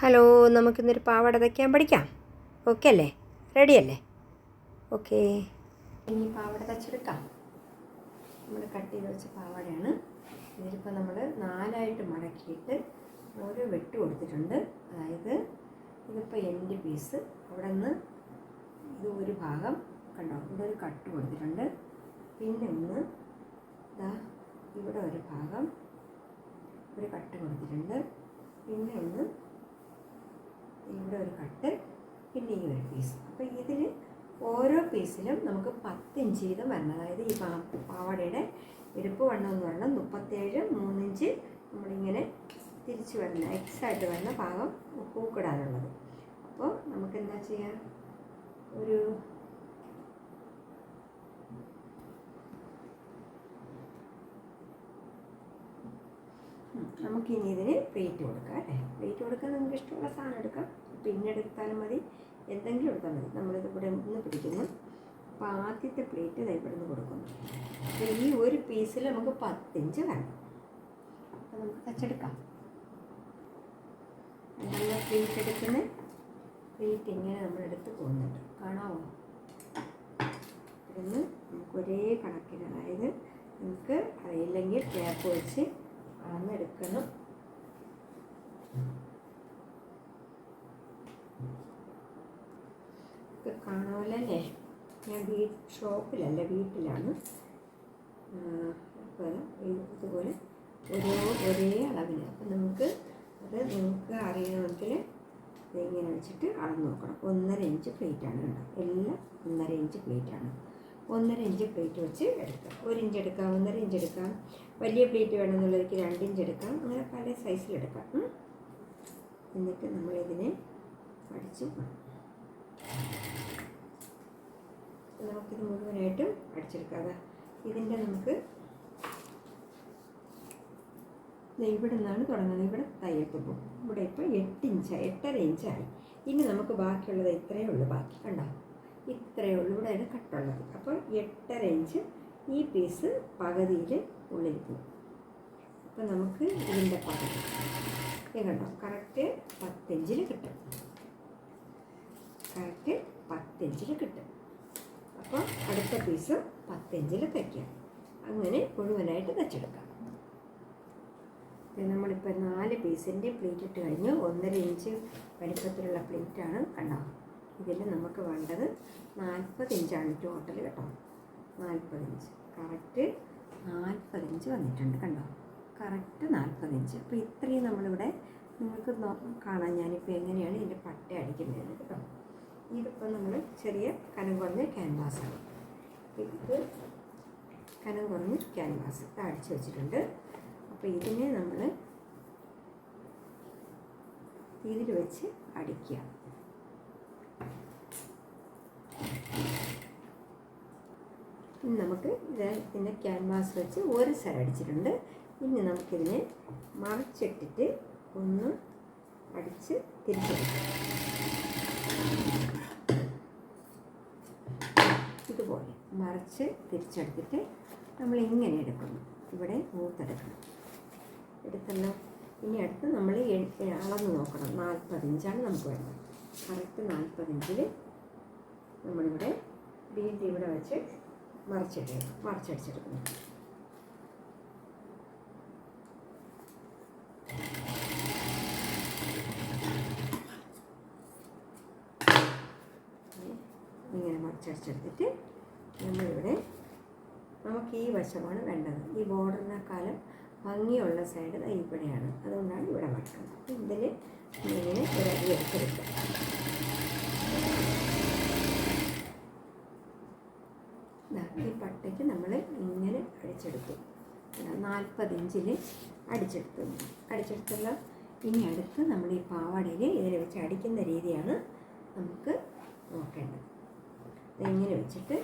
Hello നമുക്കിന്നൊരു പാവാട തയ്ക്കാൻ പഠിക്കാം. ഓക്കെ അല്ലേ? റെഡി അല്ലേ? ഓക്കെ ഇനി പാവാട തയ്ച്ചെടുക്കാം നമ്മൾ കട്ട് ചെയ്ത് വെച്ച പാവാടയാണ്. ഇതിലിപ്പോൾ നമ്മൾ നാലായിട്ട് മടക്കിയിട്ട് ഓരോ വെട്ട് കൊടുത്തിട്ടുണ്ട്. അതായത് ഇതിപ്പോൾ എന്റെ പീസ് അവിടെ നിന്ന് ഇത് ഒരു ഭാഗം കണ്ടോ? ഇവിടെ ഒരു കട്ട് കൊടുത്തിട്ടുണ്ട്. പിന്നെ ഒന്ന് ഇതാ ഇവിടെ ഒരു ഭാഗം ഒരു കട്ട് കൊടുത്തിട്ടുണ്ട്. പിന്നെ ഒന്ന് ഇവിടെ ഒരു കട്ട് പിന്നെ ഈ ഒരു പീസ് അപ്പോൾ ഇതിൽ ഓരോ പീസിലും നമുക്ക് പത്തിഞ്ച് വീതം വരണം. അതായത് ഈ പാവാടയുടെ ഇടുപ്പ് വണ്ണം എന്ന് പറഞ്ഞാൽ മുപ്പത്തേഴ് മൂന്നിഞ്ച് നമ്മളിങ്ങനെ തിരിച്ച് വരുന്ന എക്സായിട്ട് വരുന്ന ഭാഗം പൂക്കിടാനുള്ളത്. അപ്പോൾ നമുക്ക് എന്താ ചെയ്യാം? ഒരു നമുക്കിനി ഇതിന് പ്ലേറ്റ് കൊടുക്കാം അല്ലേ? പ്ലേറ്റ് കൊടുക്കാൻ നമുക്ക് ഇഷ്ടമുള്ള സാധനം എടുക്കാം. പിന്നെ എടുത്താലും മതി. എന്തെങ്കിലും എടുത്താൽ മതി. നമ്മളിത് ഇവിടെ ഒന്ന് പിടിക്കുന്നു. അപ്പോൾ ആദ്യത്തെ പ്ലേറ്റ് ഇതാ ഇവിടെ കൊടുക്കുന്നു. അപ്പോൾ ഈ ഒരു പീസിൽ നമുക്ക് പത്തിഞ്ച് വേണം. അപ്പോൾ നമുക്ക് തച്ചെടുക്കാം നല്ല പ്ലേറ്റ് എടുക്കുന്ന. പ്ലേറ്റ് ഇങ്ങനെ നമ്മൾ എടുത്ത് പോകുന്നുണ്ട്. കാണാമോ ഇവിടുന്ന് നമുക്ക് ഒരേ കണക്കിന് അതായത് നമുക്ക് അറിയില്ലെങ്കിൽ ടാപ്പ് വെച്ച് അളന്നെടുക്കണം. ഇത് ഞാൻ വീ ഷോപ്പിലല്ല വീട്ടിലാണ്. ഇതുപോലെ ഓരോ ഒരേ അളവിൽ അപ്പം നമുക്ക് അത് നിങ്ങൾക്ക് അറിയണമെങ്കിൽ ഇങ്ങനെ വെച്ചിട്ട് അളന്ന് നോക്കണം. ഒന്നര ഇഞ്ച് പ്ലേറ്റാണ് കേട്ടോ എല്ലാം ഒന്നര ഇഞ്ച് പ്ലേറ്റാണ്. ഒന്നര ഇഞ്ച് പ്ലേറ്റ് വെച്ച് എടുക്കാം. ഒരു ഇഞ്ച് എടുക്കാം ഒന്നര ഇഞ്ച് എടുക്കാം. വലിയ പ്ലേറ്റ് വേണമെന്നുള്ളവർക്ക് രണ്ട് ഇഞ്ച് എടുക്കാം. അങ്ങനെ പല സൈസിലെടുക്കാം. എന്നിട്ട് നമ്മളിതിനെ അടിച്ച് നമുക്കിത് മുഴുവനായിട്ടും അടിച്ചെടുക്കാം ഇതിന്റെ നമുക്ക് ഇവിടെ നിന്നാണ് തുടങ്ങുന്നത്. ഇവിടെ തയ്യൽത്തുമ്പോൾ ഇവിടെ ഇപ്പോൾ എട്ട് ഇഞ്ചായി എട്ടര ഇഞ്ചായി. ഇനി നമുക്ക് ബാക്കിയുള്ളത് ഇത്രയേ ഉള്ളൂ. ബാക്കി കണ്ടോ? ഇത്രയേ ഉള്ളൂ. ഇവിടെയാണ് കട്ടുള്ളത്. അപ്പോൾ എട്ടര ഇഞ്ച് ഈ പീസ് പകുതിയിൽ ഉള്ളിൽ പോകും. അപ്പോൾ നമുക്ക് ഇതിന്റെ പകുതി. കണ്ടോ? കറക്റ്റ് പത്തിഞ്ചിൽ കിട്ടും. കറക്റ്റ് പത്തിഞ്ചിൽ കിട്ടും. അപ്പോൾ അടുത്ത പീസ് പത്തിഞ്ചിൽ തയ്ക്കാം. അങ്ങനെ മുഴുവനായിട്ട് തയ്ച്ചെടുക്കാം. നമ്മളിപ്പോൾ നാല് പീസിന്റെ പ്ലേറ്റ് ഇട്ട് കഴിഞ്ഞ്. ഒന്നര ഇഞ്ച് വലിപ്പത്തിലുള്ള പ്ലേറ്റാണ് കണ്ടോ? ഇതിൽ നമുക്ക് വേണ്ടത് നാൽപ്പത് ഇഞ്ചാണ് ടോട്ടൽ കേട്ടോ. നാൽപ്പത് ഇഞ്ച് കറക്റ്റ് നാൽപ്പത് ഇഞ്ച് വന്നിട്ടുണ്ട് കണ്ടോ? കറക്റ്റ് നാൽപ്പത് ഇഞ്ച് അപ്പോൾ ഇത്രയും നമ്മളിവിടെ നിങ്ങൾക്ക് കാണാം. ഞാനിപ്പോൾ എങ്ങനെയാണ് ഇതിന്റെ പട്ട അടിക്കുന്നത് കേട്ടോ. ഇതിപ്പോൾ നമ്മൾ ചെറിയ കനം കുറഞ്ഞ ക്യാൻവാസാണ് ഇത് കനം കുറഞ്ഞ ക്യാൻവാസ് അടിച്ചു വെച്ചിട്ടുണ്ട്. അപ്പോൾ ഇതിനെ നമ്മൾ ഇതിൽ വെച്ച് അടിക്കുക. നമുക്ക് ഇത് ഇതിന്റെ ക്യാൻവാസ് വെച്ച് ഒരു സൈഡ് അടിച്ചിട്ടുണ്ട്. ഇനി നമുക്കിതിനെ മറിച്ചിട്ടിട്ട് ഒന്ന് അടിച്ച് തിരിച്ചെടുക്കാം ഇതുപോലെ മറിച്ച് തിരിച്ചെടുത്തിട്ട് നമ്മൾ ഇങ്ങനെ എടുക്കുന്നു. ഇവിടെ മൂത്തെടുക്കണം. എടുത്തല്ലോ. ഇനി അടുത്ത് നമ്മൾ അളന്ന് നോക്കണം. നാൽപ്പത് ഇഞ്ചാണ് നമുക്ക് വേണ്ടത്. കറക്റ്റ് നാൽപ്പത് ഇഞ്ചിൽ നമ്മളിവിടെ വീണ്ടും ഇവിടെ വെച്ച് മറിച്ചെടുക്കണം മറിച്ചടിച്ചെടുക്കണം ഇങ്ങനെ മറിച്ചടിച്ചെടുത്തിട്ട് നമ്മളിവിടെ നമുക്ക് ഈ വശമാണ് വേണ്ടത്. ഈ ബോർഡറിനേക്കാളും ഭംഗിയുള്ള സൈഡ് ഇവിടെയാണ്. അതുകൊണ്ടാണ് ഇവിടെ വയ്ക്കുന്നത് ഇതിൽ ഇങ്ങനെ ഒരു എടുത്തെടുക്കുക ഈ പട്ടയ്ക്ക് നമ്മൾ ഇങ്ങനെ അടിച്ചെടുത്തു. നാൽപ്പത് ഇഞ്ചിൽ അടിച്ചെടുത്തു. അടിച്ചെടുത്തുള്ള ഇനി അടുത്ത് നമ്മൾ ഈ പാവാടയിൽ ഇതിൽ വെച്ച് അടിക്കുന്ന രീതിയാണ് നമുക്ക് നോക്കേണ്ടത്. ഇങ്ങനെ വെച്ചിട്ട്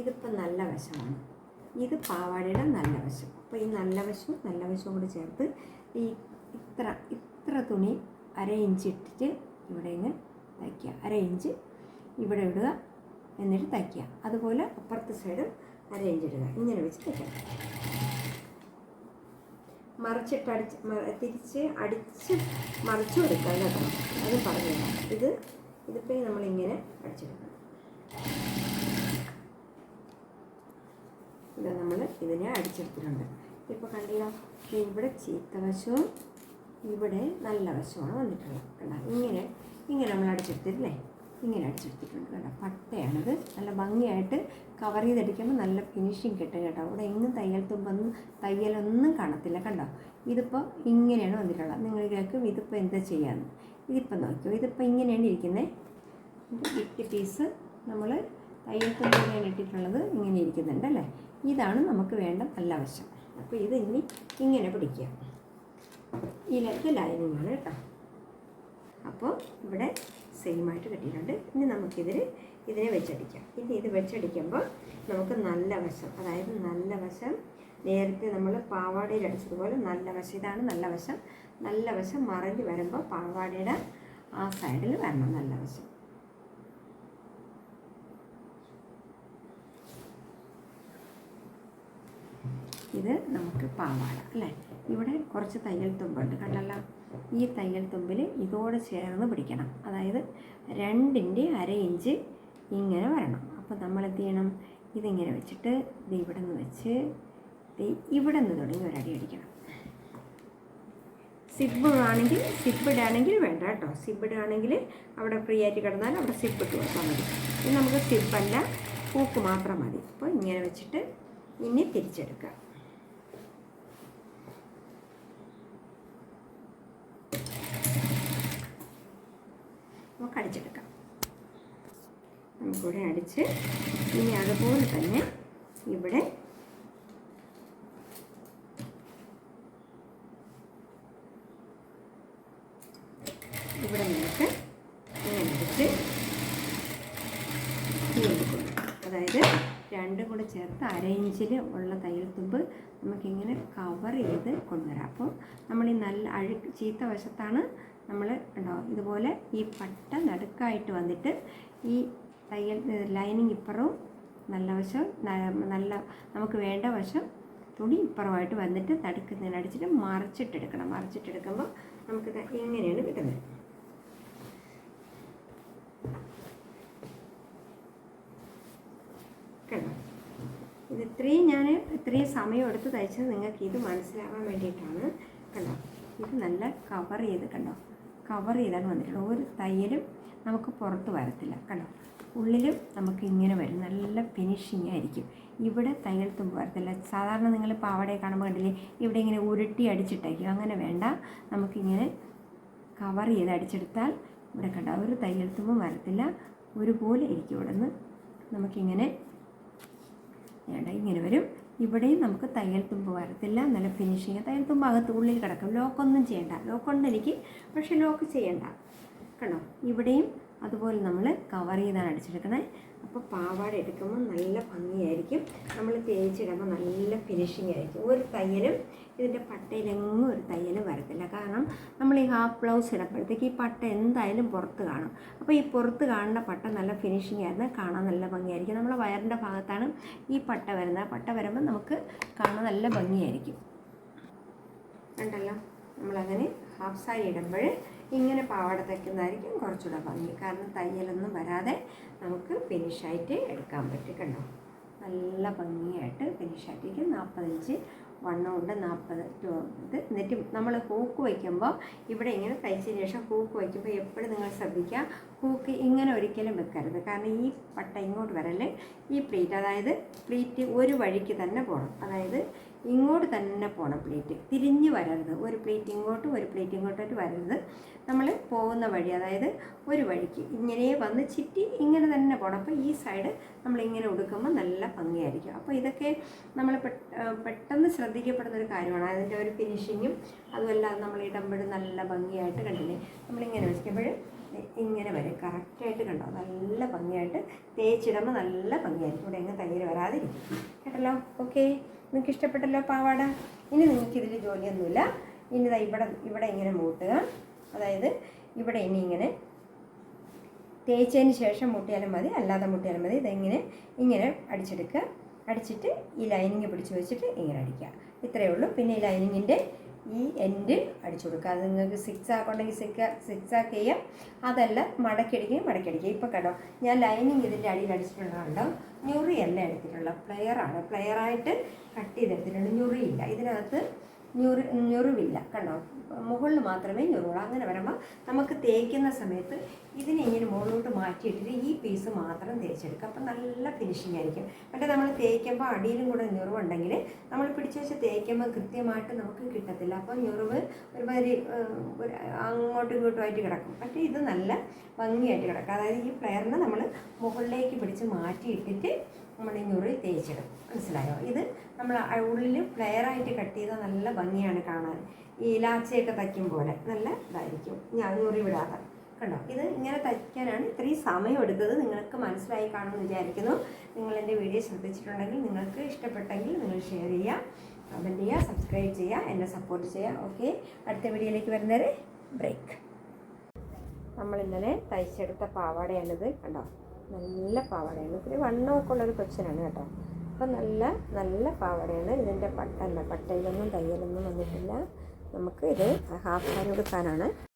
ഇതിപ്പോൾ നല്ല വശമാണ്. ഇത് പാവാടയുടെ നല്ല വശം. അപ്പോൾ ഈ നല്ല വശവും നല്ല വശവും കൂടി ചേർത്ത് ഈ ഇത്ര ഇത്ര തുണി അര ഇഞ്ച് ഇട്ടിട്ട് ഇവിടെ ഇങ്ങ് തയ്ക്കുക. അര ഇഞ്ച് ഇവിടെ ഇടുക എന്നിട്ട് തയ്ക്കുക. അതുപോലെ അപ്പുറത്തെ സൈഡ് അര ഇഞ്ച് ഇടുക. ഇങ്ങനെ വെച്ച് തയ്ക്കുക മറിച്ചിട്ട് അടിച്ച് തിരിച്ച് അടിച്ച് മറിച്ചു കൊടുക്കുക കേട്ടോ. അത് പറഞ്ഞില്ല ഇത് ഇതിപ്പോൾ നമ്മളിങ്ങനെ അടിച്ചെടുക്കണം. ഇത് നമ്മൾ ഇതിനെ അടിച്ചെടുത്തിട്ടുണ്ട്. ഇപ്പോൾ കണ്ടില്ലോ? ദേ ഇവിടെ ചീത്ത വശവും ഇവിടെ നല്ല വശമാണ് വന്നിട്ടുള്ളത്. കണ്ടോ? ഇങ്ങനെ ഇങ്ങനെ നമ്മൾ അടിച്ചെടുത്തില്ലേ ഇങ്ങനെ അടിച്ചെടുത്തിട്ടുണ്ട് കേട്ടോ പട്ടയാണിത്. നല്ല ഭംഗിയായിട്ട് കവർ ചെയ്തടിക്കുമ്പോൾ നല്ല ഫിനിഷിങ് കിട്ടും കേട്ടോ. ഇവിടെ എങ്ങും തയ്യൽ തുമ്പൊന്നും തയ്യലൊന്നും കാണത്തില്ല കണ്ടോ? ഇതിപ്പോൾ ഇങ്ങനെയാണ് വന്നിട്ടുള്ളത്. നിങ്ങൾ കേൾക്കും ഇതിപ്പോൾ എന്താ ചെയ്യാമെന്ന് ഇതിപ്പോൾ നോക്കിയോ? ഇതിപ്പോൾ ഇങ്ങനെയാണ് ഇരിക്കുന്നത് ഇട്ട് പീസ് നമ്മൾ തയ്യൽ ഞാൻ ഇട്ടിട്ടുള്ളത് ഇങ്ങനെ ഇരിക്കുന്നുണ്ട് അല്ലേ? ഇതാണ് നമുക്ക് വേണ്ട നല്ല വശം അപ്പോൾ ഇത് ഇനി ഇങ്ങനെ പിടിക്കുക. ഈ ഇത് ലൈനിങ്ങാണ് കേട്ടോ. അപ്പോൾ ഇവിടെ സെയിമായിട്ട് കിട്ടിയിട്ടുണ്ട്. ഇനി നമുക്കിതിൽ ഇതിനെ വെച്ചടിക്കാം. ഇനി ഇത് വെച്ചടിക്കുമ്പോൾ നമുക്ക് നല്ല വശം അതായത് നല്ല വശം നേരത്തെ നമ്മൾ പാവാടയിൽ അടിച്ചതുപോലെ നല്ല വശം ഇതാണ് നല്ല വശം. നല്ല വശം മറിഞ്ഞ് വരുമ്പോൾ പാവാടയുടെ ആ സൈഡിൽ വരണം നല്ല വശം. ഇത് നമുക്ക് പാവാട അല്ലേ? ഇവിടെ കുറച്ച് തയ്യൽ തുമ്പുണ്ട് കണ്ടല്ലോ. ഈ തയ്യൽ തുമ്പിൽ ഇതോട് ചേർന്ന് പിടിക്കണം. അതായത് രണ്ടിന്റെ അര ഇഞ്ച് ഇങ്ങനെ വരണം. അപ്പോൾ നമ്മൾ എന്ത് ചെയ്യണം? ഇതിങ്ങനെ വെച്ചിട്ട് ഇത് ഇവിടെ നിന്ന് വെച്ച് ഇവിടെ നിന്ന് തുടങ്ങി ഒരടി അടിക്കണം. സിബ് ആണെങ്കിൽ സിബ് ഇടാണെങ്കിൽ വേണ്ട കേട്ടോ. സിബ് ഇടുകയാണെങ്കിൽ അവിടെ ഫ്രീ ആയിട്ട് കിടന്നാൽ അവിടെ സിബ് ഇട്ട് കൊടുത്താൽ മതി. ഇത് നമുക്ക് സിബല്ല പൂക്ക് മാത്രം മതി. അപ്പോൾ ഇങ്ങനെ വെച്ചിട്ട് ഇനി തിരിച്ചെടുക്കുക നമുക്ക് അടിച്ചെടുക്കാം. നമുക്കിവിടെ അടിച്ച് ഇനി അതുപോലെ തന്നെ ഇവിടെ ഇവിടെ നമുക്ക് അടിച്ച് അതായത് രണ്ടും കൂടെ ചേർത്ത് അര ഇഞ്ചിൽ ഉള്ള തയ്യൽ തുമ്പ് നമുക്കിങ്ങനെ കവർ ചെയ്ത് കൊണ്ടുവരാം. അപ്പോൾ നമ്മൾ ഈ നല്ല അഴുക്ക് ചീത്ത വശത്താണ് നമ്മൾ ഉണ്ടാവും ഇതുപോലെ ഈ പട്ട നടുക്കായിട്ട് വന്നിട്ട് ഈ തയ്യൽ ലൈനിങ് ഇപ്പുറവും നല്ല വശം നല്ല നമുക്ക് വേണ്ട വശം തുണി ഇപ്പുറമായിട്ട് വന്നിട്ട് തടുക്കുന്നതിന് അടിച്ചിട്ട് മറിച്ചിട്ടെടുക്കണം. മറിച്ചിട്ടെടുക്കുമ്പോൾ നമുക്ക് എങ്ങനെയാണ് കിട്ടുന്നത്? കണ്ടോ? ഇത് ഇത്രയും ഞാൻ ഇത്രയും സമയം എടുത്ത് തയ്ച്ചത് നിങ്ങൾക്ക് ഇത് മനസ്സിലാവാൻ വേണ്ടിയിട്ടാണ്. കണ്ടോ? ഇത് നല്ല കവർ ചെയ്ത് കണ്ടോ? കവർ ചെയ്താണ് വന്നിട്ടുള്ളത് ഒരു തയ്യലും നമുക്ക് പുറത്ത് വരത്തില്ല കണ്ടോ? ഉള്ളിലും നമുക്ക് ഇങ്ങനെ വരും. നല്ല ഫിനിഷിംഗ് ആയിരിക്കും. ഇവിടെ തയ്യൽ തുമ്പ് വരത്തില്ല. സാധാരണ നിങ്ങൾ പാവടെ കാണുമ്പോൾ കണ്ടില്ലേ ഇവിടെ ഇങ്ങനെ ഉരുട്ടി അടിച്ചിട്ടേക്കും. അങ്ങനെ വേണ്ട. നമുക്കിങ്ങനെ കവർ ചെയ്ത് അടിച്ചെടുത്താൽ ഇവിടെ കണ്ട ഒരു തയ്യൽ തുമ്പും വരത്തില്ല. ഒരുപോലെ ഇരിക്കും ഇവിടെ നിന്ന് നമുക്കിങ്ങനെ വേണ്ട ഇങ്ങനെ വരും. ഇവിടെയും നമുക്ക് തയ്യൽ തുമ്പ് വരത്തില്ല. നല്ല ഫിനിഷിങ് തയ്യൽ തുമ്പ് അകത്ത് ഉള്ളിൽ കിടക്കും. ലോക്കൊന്നും ചെയ്യണ്ട. ലോക്കുണ്ട് എനിക്ക് പക്ഷെ ലോക്ക് ചെയ്യണ്ട. കണ്ടോ? ഇവിടെയും അതുപോലെ നമ്മൾ കവർ ചെയ്താണ് അടിച്ചെടുക്കണേ അപ്പോൾ പാവാട എടുക്കുമ്പോൾ നല്ല ഭംഗിയായിരിക്കും. നമ്മൾ തേച്ചിടുമ്പോൾ നല്ല ഫിനിഷിംഗ് ആയിരിക്കും. ഒരു തയ്യലും ഇതിന്റെ പട്ടയിലെങ്ങും ഒരു തയ്യലും വരത്തില്ല. കാരണം നമ്മൾ ഈ ഹാഫ് ബ്ലൗസ് ഇടുമ്പോഴത്തേക്ക് ഈ പട്ട എന്തായാലും പുറത്ത് കാണും. അപ്പോൾ ഈ പുറത്ത് കാണുന്ന പട്ട നല്ല ഫിനിഷിംഗ് ആയിരുന്നു. കാണാൻ നല്ല ഭംഗിയായിരിക്കും. നമ്മൾ വയറിന്റെ ഭാഗത്താണ് ഈ പട്ട വരുന്നത്. പട്ട വരുമ്പോൾ നമുക്ക് കാണാൻ നല്ല ഭംഗിയായിരിക്കും. കണ്ടല്ലോ? നമ്മളങ്ങനെ ഹാഫ് സാരി ഇടുമ്പോൾ ഇങ്ങനെ പാവാട തയ്ക്കുന്നതായിരിക്കും കുറച്ചുകൂടെ ഭംഗി. കാരണം തയ്യലൊന്നും വരാതെ നമുക്ക് ഫിനിഷായിട്ട് എടുക്കാൻ പറ്റും കണ്ടോ? നല്ല ഭംഗിയായിട്ട് ഫിനിഷായിട്ടിരിക്കും നാൽപ്പത്തഞ്ച് വണ്ണമുണ്ട് നാൽപ്പത് ഇത് എന്നിട്ട് നമ്മൾ ഹൂക്ക് വയ്ക്കുമ്പോൾ ഇവിടെ ഇങ്ങനെ തയ്ച്ചതിന് ശേഷം ഹൂക്ക് വയ്ക്കുമ്പോൾ എപ്പോഴും നിങ്ങൾ ശ്രദ്ധിക്കുക. ഹൂക്ക് ഇങ്ങനെ ഒരിക്കലും വെക്കരുത്. കാരണം ഈ പട്ട ഇങ്ങോട്ട് വരല്ലേ ഈ പ്ലേറ്റ് അതായത് പ്ലേറ്റ് ഒരു വഴിക്ക് തന്നെ പോകണം അതായത് ഇങ്ങോട്ട് തന്നെ പോകണം പ്ലേറ്റ്. തിരിഞ്ഞ് വരരുത്. ഒരു പ്ലേറ്റ് ഇങ്ങോട്ടും ഒരു പ്ലേറ്റ് ഇങ്ങോട്ടായിട്ട് വരരുത്. നമ്മൾ പോകുന്ന വഴി അതായത് ഒരു വഴിക്ക് ഇങ്ങനെ വന്ന് ചിറ്റി ഇങ്ങനെ തന്നെ പോകണം അപ്പോൾ ഈ സൈഡ് നമ്മളിങ്ങനെ ഉടുക്കുമ്പോൾ നല്ല ഭംഗിയായിരിക്കും. അപ്പോൾ ഇതൊക്കെ നമ്മൾ പെട്ടെന്ന് ശ്രദ്ധിക്കപ്പെടുന്ന ഒരു കാര്യമാണ്. അതിന്റെ ഒരു ഫിനിഷിങ്ങും അതുമല്ലാതെ നമ്മൾ ഇടുമ്പോഴും നല്ല ഭംഗിയായിട്ട് കണ്ടില്ലേ? നമ്മളിങ്ങനെ വെക്കുമ്പോൾ ഇങ്ങനെ വരും. കറക്റ്റായിട്ട് കണ്ടോ? നല്ല ഭംഗിയായിട്ട് തേച്ചിടുമ്പോൾ നല്ല ഭംഗിയായിരിക്കും. ഇവിടെ എങ്ങനെ തയ്യൽ വരാതിരിക്കും. കേട്ടല്ലോ? ഓക്കെ നിങ്ങൾക്ക് ഇഷ്ടപ്പെട്ടല്ലോ പാവാട? ഇനി നിങ്ങൾക്ക് ജോലിയൊന്നുമില്ല. ഇനി ഇവിടെ ഇവിടെ ഇങ്ങനെ മൂട്ടുക. അതായത് ഇവിടെ ഇനി ഇങ്ങനെ തേച്ചതിന് ശേഷം മുട്ടിയാലും മതി. അല്ലാതെ മുട്ടിയാലും മതി. ഇതെങ്ങനെ ഇങ്ങനെ അടിച്ചെടുക്കുക. അടിച്ചിട്ട് ഈ ലൈനിങ് പിടിച്ച് വെച്ചിട്ട് ഇങ്ങനെ അടിക്കുക. ഇത്രയേ ഉള്ളൂ. പിന്നെ ഈ ലൈനിങ്ങിന്റെ ഈ എൻഡ് അടിച്ചു കൊടുക്കുക. അത് നിങ്ങൾക്ക് സിക്സ് ആക്കുണ്ടെങ്കിൽ സിക്സ് സിക്സ് ആക്ക് ചെയ്യാം. അതല്ല മടക്കിയടിക്കുകയും മടക്കിയടിക്കുക ഇപ്പോൾ കേട്ടോ ഞാൻ ലൈനിങ് ഇതിന്റെ അടിയിൽ അടിച്ചിട്ടുള്ളതുണ്ടോ ഞുറിയല്ല എടുത്തിട്ടുള്ള പ്ലെയറാണ് പ്ലെയറായിട്ട് കട്ട് ചെയ്തെടുത്തിട്ടുണ്ട് ഞുറിയില്ല. ഇതിനകത്ത് ഞുറി ഞുറിവില്ല. കണ്ടോ? മുകളിൽ മാത്രമേ ഞുറുള്ളൂ അങ്ങനെ വരുമ്പോൾ നമുക്ക് തേക്കുന്ന സമയത്ത് ഇതിനെ ഇങ്ങനെ മുകളിലോട്ട് മാറ്റിയിട്ട് ഈ പീസ് മാത്രം തേച്ചെടുക്കുക അപ്പം നല്ല ഫിനിഷിംഗ് ആയിരിക്കും. മറ്റേ നമ്മൾ തേക്കുമ്പോൾ അടിയിലും കൂടെ ഞുറിവുണ്ടെങ്കിൽ നമ്മൾ പിടിച്ചു വെച്ച് തേക്കുമ്പോൾ കൃത്യമായിട്ട് നമുക്ക് കിട്ടത്തില്ല. അപ്പോൾ ഞുറിവ് ഒരുമാതിരി അങ്ങോട്ടും ഇങ്ങോട്ടുമായിട്ട് കിടക്കും. പക്ഷേ ഇത് നല്ല ഭംഗിയായിട്ട് കിടക്കും. അതായത് ഈ പ്ലെയറിനെ നമ്മൾ മുകളിലേക്ക് പിടിച്ച് മാറ്റിയിട്ടിട്ട് നമ്മൾ ഈ തേച്ചിടും മനസ്സിലായോ? ഇത് നമ്മൾ ഉള്ളിൽ പ്ലെയറായിട്ട് കട്ട് ചെയ്താൽ നല്ല ഭംഗിയാണ് കാണാൻ. ഈ ഇലാച്ചയൊക്കെ തയ്ക്കും പോലെ നല്ല ഇതായിരിക്കും. ഞാൻ ഞുറി വിടാതെ. കണ്ടോ? ഇത് ഇങ്ങനെ തയ്ക്കാനാണ് ഇത്രയും സമയം എടുത്തത്. നിങ്ങൾക്ക് മനസ്സിലായി കാണുമെന്ന് വിചാരിക്കുന്നു. നിങ്ങൾ എന്റെ വീഡിയോ ശ്രദ്ധിച്ചിട്ടുണ്ടെങ്കിൽ നിങ്ങൾക്ക് ഇഷ്ടപ്പെട്ടെങ്കിൽ നിങ്ങൾ ഷെയർ ചെയ്യുക കമന്റ് ചെയ്യുക സബ്സ്ക്രൈബ് ചെയ്യുക എന്നെ സപ്പോർട്ട് ചെയ്യുക. ഓക്കെ? അടുത്ത വീഡിയോയിലേക്ക് വരുന്നവരെ ബ്രേക്ക്. നമ്മൾ ഇന്നലെ തയ്ച്ചെടുത്ത പാവാടയാണിത്. കണ്ടോ? നല്ല പാവാടയാണ്. ഇത്തിരി വണ്ണമൊക്കെ ഉള്ളൊരു കൊച്ചിനാണ് കേട്ടോ. അപ്പം നല്ല നല്ല പാവാടയാണ്. ഇതിന്റെ പട്ടല്ല പട്ടയിലൊന്നും തയ്യലൊന്നും വന്നിട്ടില്ല. നമുക്ക് ഇത് ഹാഫ് സാരി കൊടുക്കാനാണ്